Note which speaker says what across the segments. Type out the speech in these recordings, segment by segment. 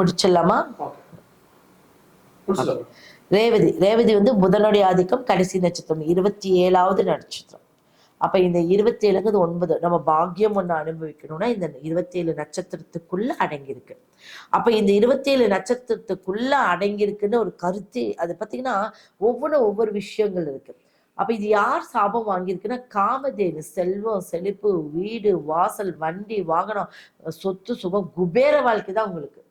Speaker 1: முடிச்சிடலாமா?
Speaker 2: Okay. முடிச்சுக்கலாம்
Speaker 1: ரேவதி ரேவதி வந்து புதனுடைய ஆதிக்கம் கடைசி நட்சத்திரம் இருபத்தி ஏழாவது நட்சத்திரம். அப்ப இந்த இருபத்தி ஏழுங்கிறது ஒன்பது. நம்ம பாக்கியம் ஒண்ணு அனுபவிக்கணும்னா இந்த இருபத்தி ஏழு நட்சத்திரத்துக்குள்ள அடங்கியிருக்கு. அப்ப இந்த இருபத்தி ஏழு நட்சத்திரத்துக்குள்ள அடங்கியிருக்குன்னு ஒரு கருத்து அது பாத்தீங்கன்னா ஒவ்வொன்றும் ஒவ்வொரு விஷயங்கள் இருக்கு. அப்ப இது யார் சாபம் வாங்கியிருக்குன்னா காமதேனு செல்வம் செழிப்பு வீடு வாசல் வண்டி வாகனம் சொத்து சுகம் குபேர வாழ்க்கை தான் உங்களுக்கு.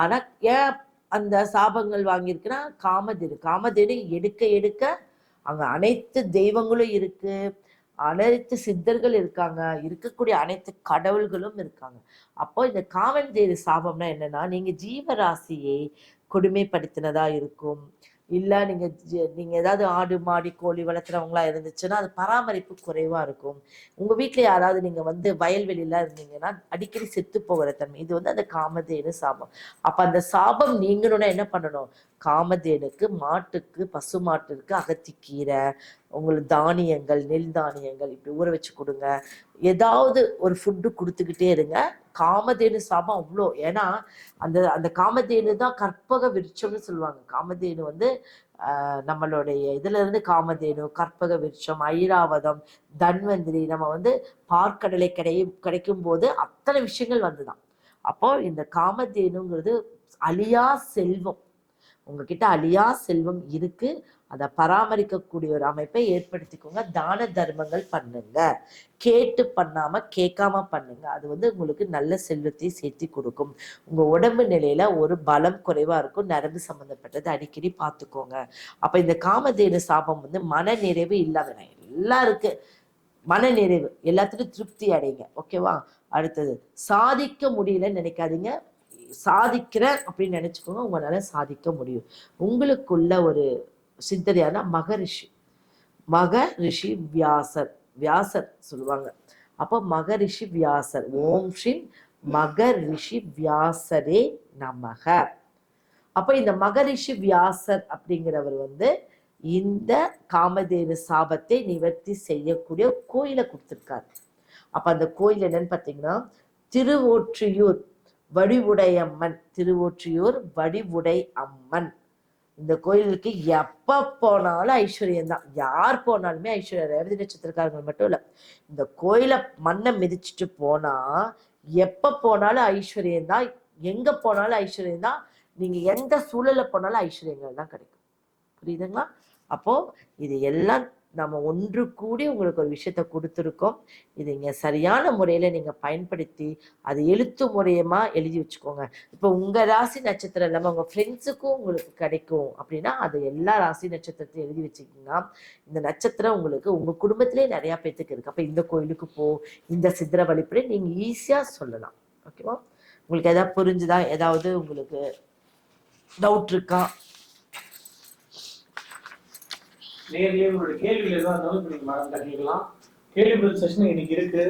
Speaker 1: ஆனா ஏன் அந்த சாபங்கள் வாங்கியிருக்குன்னா காமதேனு. காமதேனு எடுக்க எடுக்க அங்க அனைத்து தெய்வங்களும் இருக்கு. அனைத்து சித்தர்கள் இருக்காங்க. இருக்கக்கூடிய அனைத்து கடவுள்களும் இருக்காங்க. அப்போ இந்த காமதேனு சாபம்னா என்னன்னா நீங்க ஜீவராசியை கொடுமைப்படுத்தினதா இருக்கும். இல்லை நீங்கள் நீங்கள் ஏதாவது ஆடு மாடி கோழி வளர்த்துறவங்களா இருந்துச்சுன்னா அது பராமரிப்பு குறைவாக இருக்கும். உங்கள் வீட்டில் யாராவது நீங்கள் வந்து வயல்வெளியெலாம் இருந்தீங்கன்னா அடிக்கடி செத்து போகிற தன்மை. இது வந்து அந்த காமதேனு சாபம். அப்போ அந்த சாபம் நீங்கணும்னா என்ன பண்ணணும்? காமதேனுக்கு மாட்டுக்கு பசு மாட்டுக்கு அகத்திக்கீரை உங்களுக்கு தானியங்கள் நெல் தானியங்கள் இப்படி ஊற வச்சு கொடுங்க. ஏதாவது ஒரு ஃபுட்டு கொடுத்துக்கிட்டே இருங்க. காமதேனு சாபம் அவ்வளோ. ஏன்னா அந்த அந்த காமதேனு தான் கற்பக விருட்சம்னு சொல்லுவாங்க. காமதேனு வந்து நம்மளுடைய இதுல இருந்து காமதேனு கற்பக விருட்சம் ஐராவதம் தன்வந்திரி நம்ம வந்து பார்க்கடலை கிடை கிடைக்கும் போது அத்தனை விஷயங்கள் வந்துதான். அப்போ இந்த காமதேனுங்கிறது அழியா செல்வம். உங்ககிட்ட அழியா செல்வம் இருக்கு. அதை பராமரிக்கக்கூடிய ஒரு அமைப்பை ஏற்படுத்திக்கோங்க. தான தர்மங்கள் பண்ணுங்க. கேட்டு பண்ணாம கேட்காம பண்ணுங்க. அது வந்து உங்களுக்கு நல்ல செல்வத்தை சேர்த்து கொடுக்கும். உங்க உடம்பு நிலையில ஒரு பலம் குறைவா இருக்கும். நரம்பு சம்பந்தப்பட்டது அடிக்கடி பார்த்துக்கோங்க. அப்ப இந்த காமதேனு சாபம் வந்து மன நிறைவு இல்லாத எல்லாம் இருக்கு மன நிறைவு எல்லாத்துக்கும் திருப்தி அடைங்க ஓகேவா? அடுத்தது சாதிக்க முடியலன்னு நினைக்காதீங்க. சாதிக்கிறேன் அப்படின்னு நினச்சிக்கோங்க உங்களால சாதிக்க முடியும். உங்களுக்குள்ள ஒரு சிந்தனையான மகரிஷி. மகரிஷி வியாசர். வியாசர் சொல்லுவாங்க. அப்போ மகரிஷி வியாசர். ஓம் ஸ்ரீ மகரிஷி வியாசரே நமக. அப்ப இந்த மகரிஷி வியாசர் அப்படிங்கிறவர் வந்து இந்த காமதேனு சாபத்தை நிவர்த்தி செய்யக்கூடிய கோயிலை கொடுத்திருக்காரு. அப்ப அந்த கோயில் என்னன்னு பார்த்தீங்கன்னா திருவொற்றியூர் வடிவுடையம்மன் திருவொற்றியூர் வடிவுடை அம்மன் இந்த கோயிலுக்கு எப்ப போனாலும் ஐஸ்வர்யம் தான். யார் போனாலுமே ஐஸ்வர்யம் ரேவதி நட்சத்திரக்காரங்க மட்டும் இல்ல. இந்த கோயிலை மண்ணை மிதிச்சுட்டு போனா எப்ப போனாலும் ஐஸ்வர்யம் தான். எங்க போனாலும் ஐஸ்வர்யம் தான். நீங்க எந்த சூழல்ல போனாலும் ஐஸ்வர்யங்கள் தான் கிடைக்கும். புரியுதுங்களா? அப்போ இது எல்லாம் நம்ம ஒன்று கூடி உங்களுக்கு ஒரு விஷயத்த கொடுத்துருக்கோம். இது இங்கே சரியான முறையில் நீங்கள் பயன்படுத்தி அது எழுத்து முறையமா எழுதி வச்சுக்கோங்க. இப்போ உங்கள் ராசி நட்சத்திரம் இல்லாமல் உங்கள் ஃப்ரெண்ட்ஸுக்கும் உங்களுக்கு கிடைக்கும் அப்படின்னா அது எல்லா ராசி நட்சத்திரத்தையும் எழுதி வச்சுக்கிங்கன்னா இந்த நட்சத்திரம் உங்களுக்கு உங்கள் குடும்பத்திலே நிறையா பேத்துக்கு இருக்குது அப்போ இந்த கோயிலுக்கு போ இந்த சித்திர வழிப்படி நீங்கள் ஈஸியாக சொல்லலாம். ஓகேவா உங்களுக்கு எதாவது புரிஞ்சுதா? ஏதாவது உங்களுக்கு டவுட் இருக்கா?
Speaker 2: நேர்லயே உங்களுடைய கேள்விகள் எதுவாக இருந்தாலும் இப்ப நீங்க மேடம் கேட்கலாம் கேள்வி பதில் செஷன் இன்னைக்கு இருக்கு.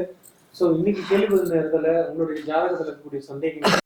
Speaker 2: ஸோ இன்னைக்கு கேள்வி பதில் நேரத்தில் உங்களுடைய ஜாதகத்தில் இருக்கக்கூடிய சந்தேகங்கள்